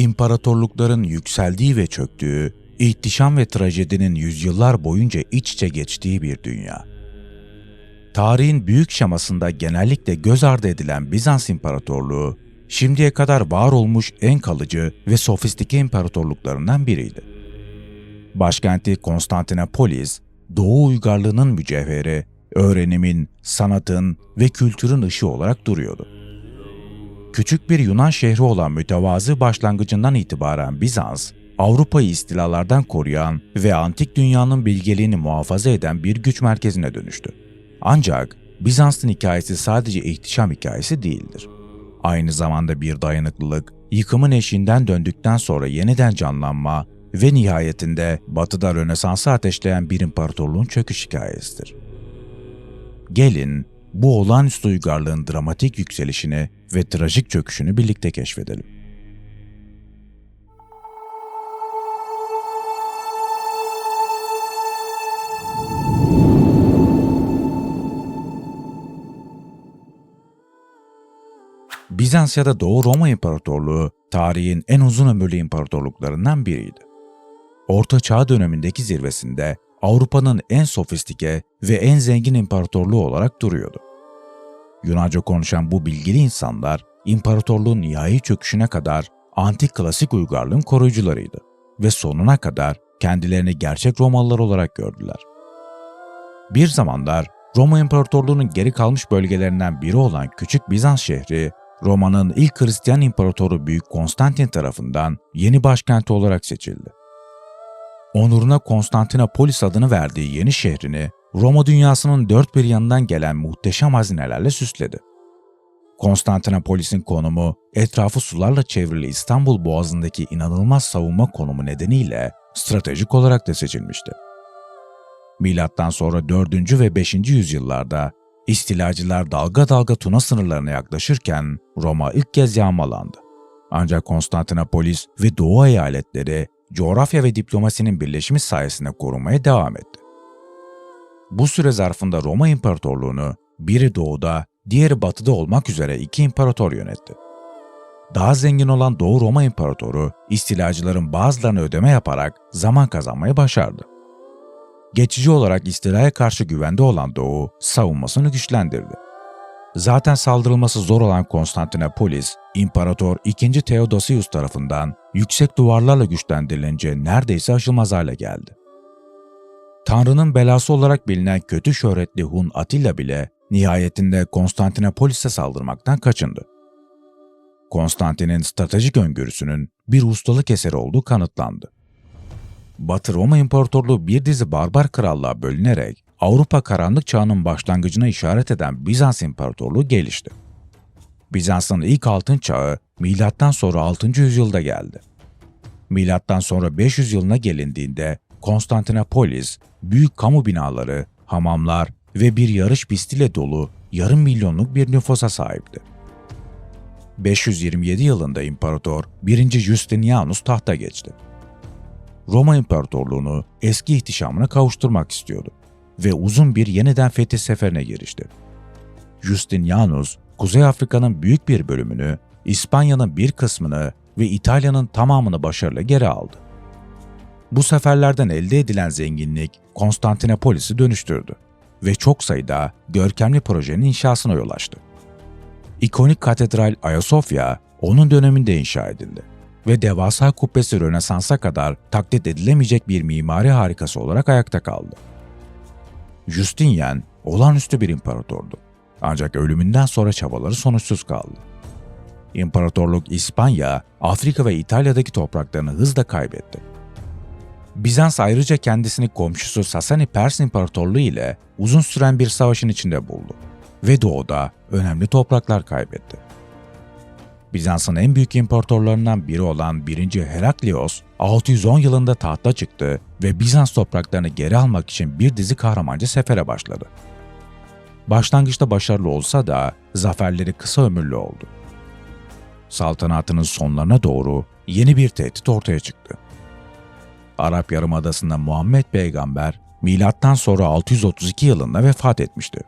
İmparatorlukların yükseldiği ve çöktüğü, ihtişam ve trajedinin yüzyıllar boyunca iç içe geçtiği bir dünya. Tarihin büyük şemasında genellikle göz ardı edilen Bizans İmparatorluğu, şimdiye kadar var olmuş en kalıcı ve sofistike imparatorluklarından biriydi. Başkenti Konstantinopolis, Doğu uygarlığının mücevheri, öğrenimin, sanatın ve kültürün ışığı olarak duruyordu. Küçük bir Yunan şehri olan mütevazı başlangıcından itibaren Bizans, Avrupa'yı istilalardan koruyan ve antik dünyanın bilgeliğini muhafaza eden bir güç merkezine dönüştü. Ancak Bizans'ın hikayesi sadece ihtişam hikayesi değildir. Aynı zamanda bir dayanıklılık, yıkımın eşiğinden döndükten sonra yeniden canlanma ve nihayetinde batıda Rönesans'ı ateşleyen bir imparatorluğun çöküş hikayesidir. Gelin bu olağanüstü uygarlığın dramatik yükselişini ve trajik çöküşünü birlikte keşfedelim. Bizans ya da Doğu Roma İmparatorluğu tarihin en uzun ömürlü imparatorluklarından biriydi. Orta Çağ dönemindeki zirvesinde Avrupa'nın en sofistike ve en zengin imparatorluğu olarak duruyordu. Yunanca konuşan bu bilgili insanlar imparatorluğun nihai çöküşüne kadar antik klasik uygarlığın koruyucularıydı ve sonuna kadar kendilerini gerçek Romalılar olarak gördüler. Bir zamanlar Roma İmparatorluğu'nun geri kalmış bölgelerinden biri olan küçük Bizans şehri, Roma'nın ilk Hristiyan imparatoru Büyük Konstantin tarafından yeni başkenti olarak seçildi. Onuruna Konstantinopolis adını verdiği yeni şehrini Roma dünyasının dört bir yanından gelen muhteşem hazinelerle süsledi. Konstantinopolis'in konumu, etrafı sularla çevrili İstanbul Boğazı'ndaki inanılmaz savunma konumu nedeniyle stratejik olarak da seçilmişti. Milattan sonra 4. ve 5. yüzyıllarda istilacılar dalga dalga Tuna sınırlarına yaklaşırken Roma ilk kez yağmalandı. Ancak Konstantinopolis ve Doğu eyaletleri coğrafya ve diplomasinin birleşimi sayesinde korunmaya devam etti. Bu süre zarfında Roma İmparatorluğunu biri doğuda, diğeri batıda olmak üzere iki imparator yönetti. Daha zengin olan Doğu Roma İmparatoru, istilacıların bazılarına ödeme yaparak zaman kazanmayı başardı. Geçici olarak istilaya karşı güvende olan Doğu, savunmasını güçlendirdi. Zaten saldırılması zor olan Konstantinopolis, İmparator II. Theodosius tarafından yüksek duvarlarla güçlendirilince neredeyse aşılmaz hale geldi. Tanrı'nın belası olarak bilinen kötü şöhretli Hun Atilla bile nihayetinde Konstantinopolis'e saldırmaktan kaçındı. Konstantin'in stratejik öngörüsünün bir ustalık eseri olduğu kanıtlandı. Batı Roma İmparatorluğu bir dizi barbar krallığa bölünerek Avrupa karanlık çağının başlangıcına işaret eden Bizans İmparatorluğu gelişti. Bizans'ın ilk altın çağı milattan sonra 6. yüzyılda geldi. Milattan sonra 500 yılına gelindiğinde Konstantinopolis büyük kamu binaları, hamamlar ve bir yarış pistiyle dolu yarım milyonluk bir nüfusa sahipti. 527 yılında İmparator 1. Justinianus tahta geçti. Roma İmparatorluğunu eski ihtişamına kavuşturmak istiyordu ve uzun bir yeniden fetih seferine girişti. Justinianus, Kuzey Afrika'nın büyük bir bölümünü, İspanya'nın bir kısmını ve İtalya'nın tamamını başarıyla geri aldı. Bu seferlerden elde edilen zenginlik Konstantinopolis'i dönüştürdü ve çok sayıda görkemli projenin inşasına yol açtı. İkonik katedral Ayasofya onun döneminde inşa edildi ve devasa kubbesi Rönesans'a kadar taklit edilemeyecek bir mimari harikası olarak ayakta kaldı. Justinian olağanüstü bir imparatordu. Ancak ölümünden sonra çabaları sonuçsuz kaldı. İmparatorluk İspanya, Afrika ve İtalya'daki topraklarını hızla kaybetti. Bizans ayrıca kendisini komşusu Sasani Pers İmparatorluğu ile uzun süren bir savaşın içinde buldu ve doğuda önemli topraklar kaybetti. Bizans'ın en büyük imparatorlarından biri olan 1. Heraklios, 610 yılında tahta çıktı ve Bizans topraklarını geri almak için bir dizi kahramanca sefere başladı. Başlangıçta başarılı olsa da zaferleri kısa ömürlü oldu. Saltanatının sonlarına doğru yeni bir tehdit ortaya çıktı. Arap Yarımadası'nda Muhammed Peygamber milattan sonra 632 yılında vefat etmişti.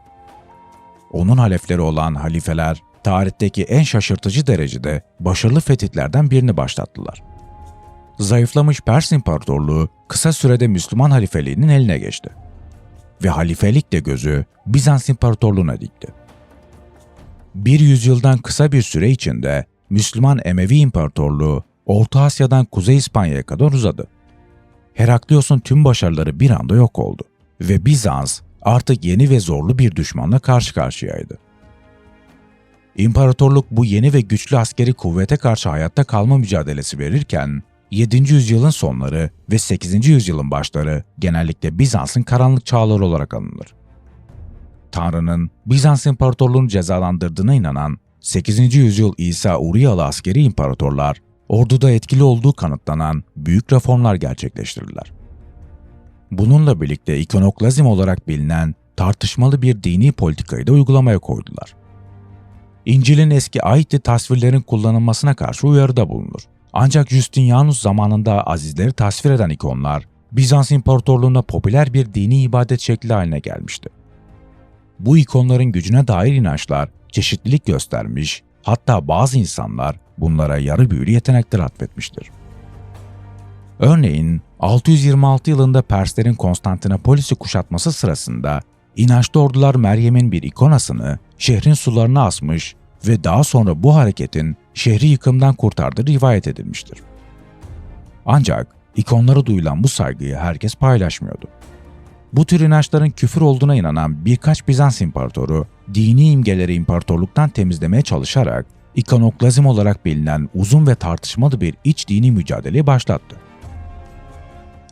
Onun halefleri olan halifeler tarihteki en şaşırtıcı derecede başarılı fetihlerden birini başlattılar. Zayıflamış Pers İmparatorluğu kısa sürede Müslüman halifeliğinin eline geçti. Ve halifelik de gözü Bizans İmparatorluğu'na dikti. Bir yüzyıldan kısa bir süre içinde Müslüman Emevi İmparatorluğu Orta Asya'dan Kuzey İspanya'ya kadar uzadı. Heraklios'un tüm başarıları bir anda yok oldu ve Bizans artık yeni ve zorlu bir düşmanla karşı karşıyaydı. İmparatorluk bu yeni ve güçlü askeri kuvvete karşı hayatta kalma mücadelesi verirken 7. yüzyılın sonları ve 8. yüzyılın başları genellikle Bizans'ın karanlık çağları olarak anılır. Tanrı'nın Bizans İmparatorluğunu cezalandırdığına inanan 8. yüzyıl İsa Uriyalı askeri imparatorlar orduda etkili olduğu kanıtlanan büyük reformlar gerçekleştirdiler. Bununla birlikte ikonoklazim olarak bilinen tartışmalı bir dini politikayı da uygulamaya koydular. İncil'in eski ayetli tasvirlerin kullanılmasına karşı uyarıda bulunur. Ancak Justinianus zamanında azizleri tasvir eden ikonlar, Bizans İmparatorluğu'nda popüler bir dini ibadet şekli haline gelmişti. Bu ikonların gücüne dair inançlar çeşitlilik göstermiş, hatta bazı insanlar bunlara yarı büyülü yetenekler atfetmiştir. Örneğin 626 yılında Perslerin Konstantinopolis'i kuşatması sırasında inançlı ordular Meryem'in bir ikonasını şehrin sularına asmış ve daha sonra bu hareketin şehri yıkımdan kurtardığı rivayet edilmiştir. Ancak ikonlara duyulan bu saygıyı herkes paylaşmıyordu. Bu tür inançların küfür olduğuna inanan birkaç Bizans imparatoru dini imgeleri imparatorluktan temizlemeye çalışarak ikonoklazim olarak bilinen uzun ve tartışmalı bir iç dini mücadeleyi başlattı.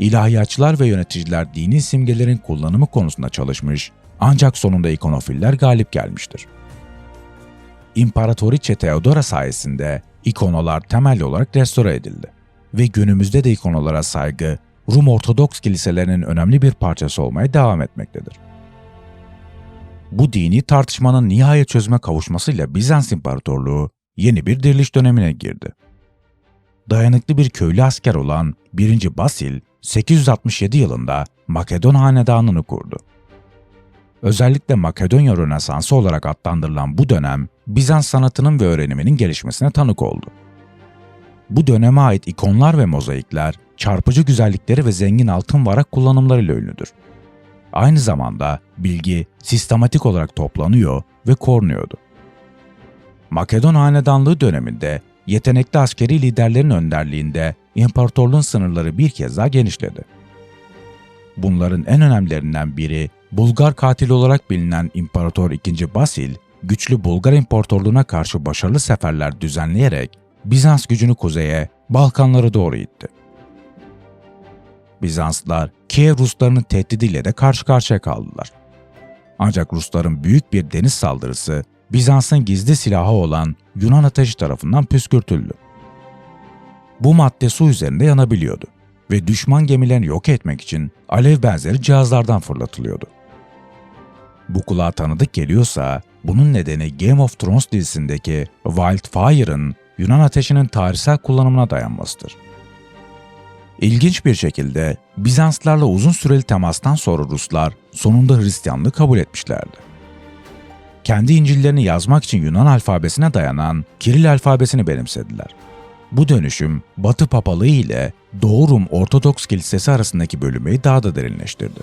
İlahiyatçılar ve yöneticiler dini simgelerin kullanımı konusunda çalışmış ancak sonunda ikonofiller galip gelmiştir. İmparatoriçe Theodora sayesinde ikonolar temel olarak restore edildi ve günümüzde de ikonolara saygı Rum Ortodoks kiliselerinin önemli bir parçası olmaya devam etmektedir. Bu dini tartışmanın nihayet çözüme kavuşmasıyla Bizans İmparatorluğu yeni bir diriliş dönemine girdi. Dayanıklı bir köylü asker olan 1. Basil, 867 yılında Makedon Hanedanı'nı kurdu. Özellikle Makedonya Rönesansı olarak adlandırılan bu dönem, Bizans sanatının ve öğreniminin gelişmesine tanık oldu. Bu döneme ait ikonlar ve mozaikler, çarpıcı güzellikleri ve zengin altın varak kullanımlarıyla ünlüdür. Aynı zamanda bilgi sistematik olarak toplanıyor ve korunuyordu. Makedon Hanedanlığı döneminde yetenekli askeri liderlerin önderliğinde imparatorluğun sınırları bir kez daha genişledi. Bunların en önemlilerinden biri Bulgar katili olarak bilinen İmparator II. Basil, güçlü Bulgar İmparatorluğu'na karşı başarılı seferler düzenleyerek Bizans gücünü kuzeye, Balkanlara doğru itti. Bizanslılar Kiev Ruslarının tehdidiyle de karşı karşıya kaldılar. Ancak Rusların büyük bir deniz saldırısı Bizans'ın gizli silahı olan Yunan ateşi tarafından püskürtüldü. Bu madde su üzerinde yanabiliyordu ve düşman gemilerini yok etmek için alev benzeri cihazlardan fırlatılıyordu. Bu kulağa tanıdık geliyorsa bunun nedeni Game of Thrones dizisindeki Wildfire'ın Yunan ateşinin tarihsel kullanımına dayanmasıdır. İlginç bir şekilde Bizanslarla uzun süreli temastan sonra Ruslar sonunda Hristiyanlığı kabul etmişlerdi. Kendi İncil'lerini yazmak için Yunan alfabesine dayanan Kiril alfabesini benimsediler. Bu dönüşüm Batı Papalığı ile Doğu Rum Ortodoks Kilisesi arasındaki bölünmeyi daha da derinleştirdi.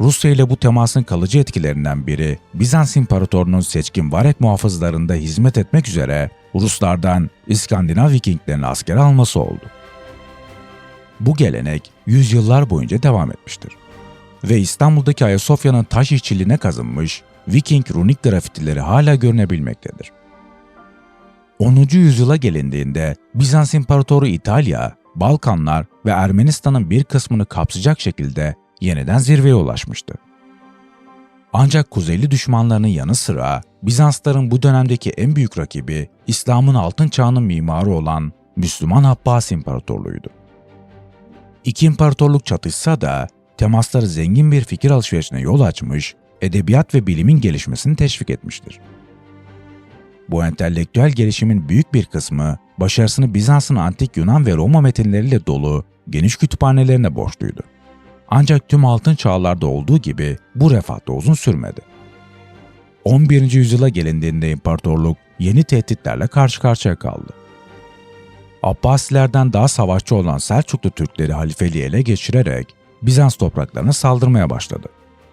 Rusya ile bu temasın kalıcı etkilerinden biri Bizans İmparatorluğu'nun seçkin Varek muhafızlarında hizmet etmek üzere Ruslardan İskandinav Vikinglerini askere alması oldu. Bu gelenek yüzyıllar boyunca devam etmiştir. Ve İstanbul'daki Ayasofya'nın taş işçiliğine kazınmış Viking runik grafitileri hala görünebilmektedir. 10. yüzyıla gelindiğinde Bizans İmparatoru İtalya, Balkanlar ve Ermenistan'ın bir kısmını kapsayacak şekilde yeniden zirveye ulaşmıştı. Ancak kuzeyli düşmanlarının yanı sıra Bizansların bu dönemdeki en büyük rakibi İslam'ın altın çağının mimarı olan Müslüman Abbas İmparatorluğu'ydu. İki imparatorluk çatışsa da temasları zengin bir fikir alışverişine yol açmış, edebiyat ve bilimin gelişmesini teşvik etmiştir. Bu entelektüel gelişimin büyük bir kısmı başarısını Bizans'ın antik Yunan ve Roma metinleriyle dolu geniş kütüphanelerine borçluydu. Ancak tüm altın çağlarda olduğu gibi bu refah da uzun sürmedi. 11. yüzyıla gelindiğinde imparatorluk yeni tehditlerle karşı karşıya kaldı. Abbasilerden daha savaşçı olan Selçuklu Türkleri halifeliği ele geçirerek Bizans topraklarına saldırmaya başladı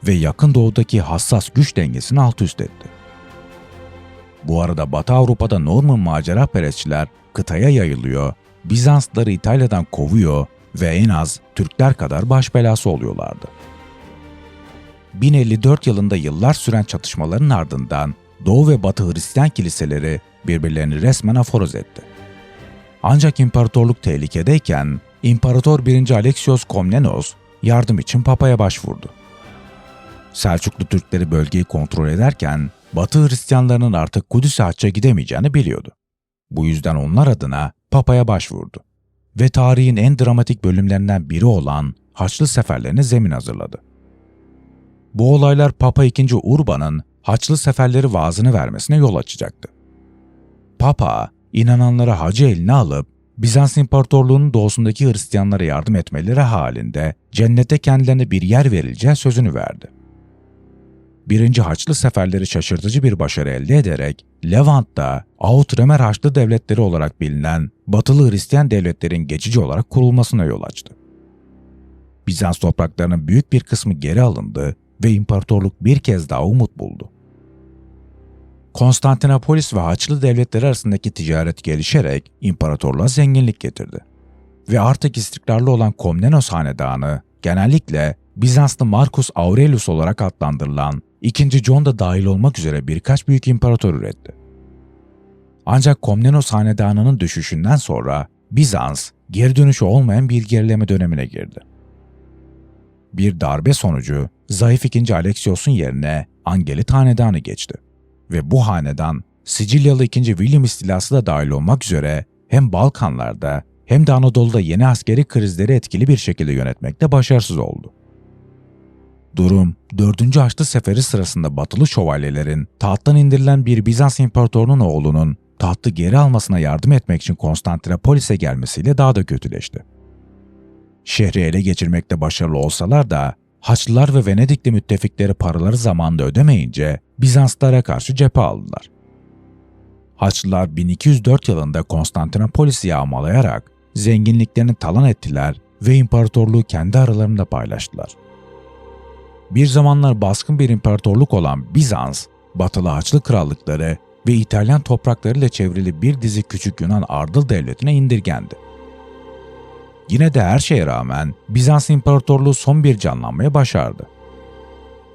ve yakın doğudaki hassas güç dengesini alt üst etti. Bu arada Batı Avrupa'da Norman macera perestçiler kıtaya yayılıyor, Bizanslıları İtalya'dan kovuyor ve en az Türkler kadar baş belası oluyorlardı. 1054 yılında yıllar süren çatışmaların ardından Doğu ve Batı Hristiyan kiliseleri birbirlerini resmen aforoz etti. Ancak imparatorluk tehlikedeyken İmparator 1. Alexios Komnenos yardım için Papa'ya başvurdu. Selçuklu Türkleri bölgeyi kontrol ederken Batı Hristiyanlarının artık Kudüs'e hacca gidemeyeceğini biliyordu. Bu yüzden onlar adına Papa'ya başvurdu ve tarihin en dramatik bölümlerinden biri olan Haçlı seferlerine zemin hazırladı. Bu olaylar Papa II. Urban'ın Haçlı seferleri vaazını vermesine yol açacaktı. Papa, inananları hacı eline alıp Bizans İmparatorluğu'nun doğusundaki Hristiyanlara yardım etmeleri halinde cennete kendilerine bir yer verileceği sözünü verdi. Birinci Haçlı seferleri şaşırtıcı bir başarı elde ederek Levant'ta Outremer Haçlı devletleri olarak bilinen Batılı Hristiyan devletlerin geçici olarak kurulmasına yol açtı. Bizans topraklarının büyük bir kısmı geri alındı ve imparatorluk bir kez daha umut buldu. Konstantinopolis ve Haçlı devletleri arasındaki ticaret gelişerek imparatorluğa zenginlik getirdi. Ve artık istikrarlı olan Komnenos hanedanı genellikle Bizanslı Marcus Aurelius olarak adlandırılan 2. John da dahil olmak üzere birkaç büyük imparator üretti. Ancak Komnenos hanedanının düşüşünden sonra Bizans geri dönüşü olmayan bir gerileme dönemine girdi. Bir darbe sonucu zayıf 2. Alexios'un yerine Angelit hanedanı geçti ve bu hanedan Sicilyalı 2. William istilası da dahil olmak üzere hem Balkanlarda hem de Anadolu'da yeni askeri krizleri etkili bir şekilde yönetmekte başarısız oldu. Durum, 4. Haçlı Seferi sırasında batılı şövalyelerin tahttan indirilen bir Bizans imparatorunun oğlunun tahtı geri almasına yardım etmek için Konstantinopolis'e gelmesiyle daha da kötüleşti. Şehri ele geçirmekte başarılı olsalar da Haçlılar ve Venedikli müttefikleri paraları zamanında ödemeyince Bizanslara karşı cephe aldılar. Haçlılar 1204 yılında Konstantinopolis'i yağmalayarak zenginliklerini talan ettiler ve imparatorluğu kendi aralarında paylaştılar. Bir zamanlar baskın bir imparatorluk olan Bizans, batılı Haçlı krallıkları ve İtalyan topraklarıyla çevrili bir dizi küçük Yunan ardıl devletine indirgendi. Yine de her şeye rağmen Bizans İmparatorluğu son bir canlanmaya başardı.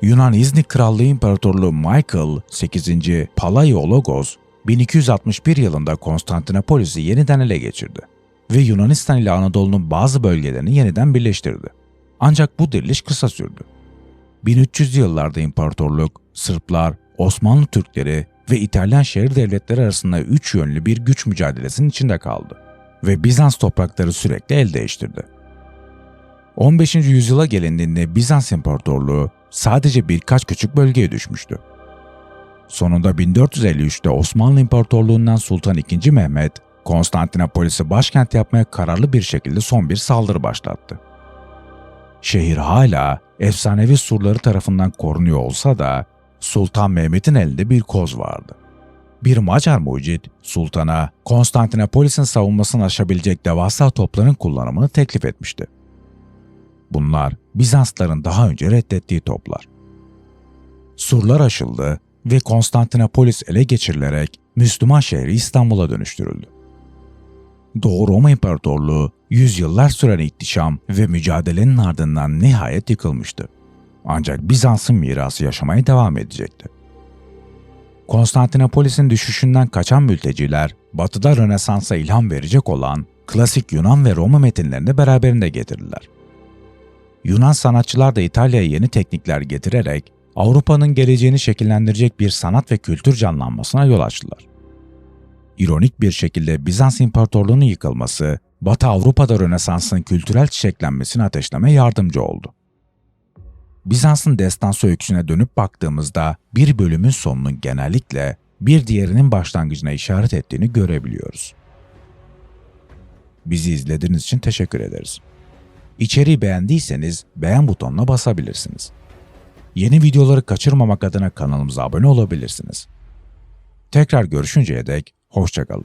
Yunan İznik Krallığı İmparatorluğu Michael 8. Palaiologos 1261 yılında Konstantinopolis'i yeniden ele geçirdi ve Yunanistan ile Anadolu'nun bazı bölgelerini yeniden birleştirdi. Ancak bu diriliş kısa sürdü. 1300'lü yıllarda imparatorluk, Sırplar, Osmanlı Türkleri ve İtalyan şehir devletleri arasında üç yönlü bir güç mücadelesinin içinde kaldı ve Bizans toprakları sürekli el değiştirdi. 15. yüzyıla gelindiğinde Bizans İmparatorluğu sadece birkaç küçük bölgeye düşmüştü. Sonunda 1453'te Osmanlı İmparatorluğu'ndan Sultan II. Mehmet, Konstantinopolis'i başkent yapmaya kararlı bir şekilde son bir saldırı başlattı. Şehir hala efsanevi surları tarafından korunuyor olsa da Sultan Mehmet'in elinde bir koz vardı. Bir Macar mucit, sultana Konstantinopolis'in savunmasını aşabilecek devasa topların kullanımını teklif etmişti. Bunlar Bizansların daha önce reddettiği toplar. Surlar aşıldı ve Konstantinopolis ele geçirilerek Müslüman şehri İstanbul'a dönüştürüldü. Doğu Roma İmparatorluğu yüzyıllar süren ihtişam ve mücadelenin ardından nihayet yıkılmıştı. Ancak Bizans'ın mirası yaşamaya devam edecekti. Konstantinopolis'in düşüşünden kaçan mülteciler, batıda Rönesans'a ilham verecek olan klasik Yunan ve Roma metinlerini beraberinde getirdiler. Yunan sanatçılar da İtalya'ya yeni teknikler getirerek Avrupa'nın geleceğini şekillendirecek bir sanat ve kültür canlanmasına yol açtılar. İronik bir şekilde Bizans İmparatorluğu'nun yıkılması, Batı Avrupa'da Rönesans'ın kültürel çiçeklenmesini ateşleme yardımcı oldu. Bizans'ın destansı öyküsüne dönüp baktığımızda bir bölümün sonunun genellikle bir diğerinin başlangıcına işaret ettiğini görebiliyoruz. Bizi izlediğiniz için teşekkür ederiz. İçeriği beğendiyseniz beğen butonuna basabilirsiniz. Yeni videoları kaçırmamak adına kanalımıza abone olabilirsiniz. Tekrar görüşünceye dek hoşçakalın.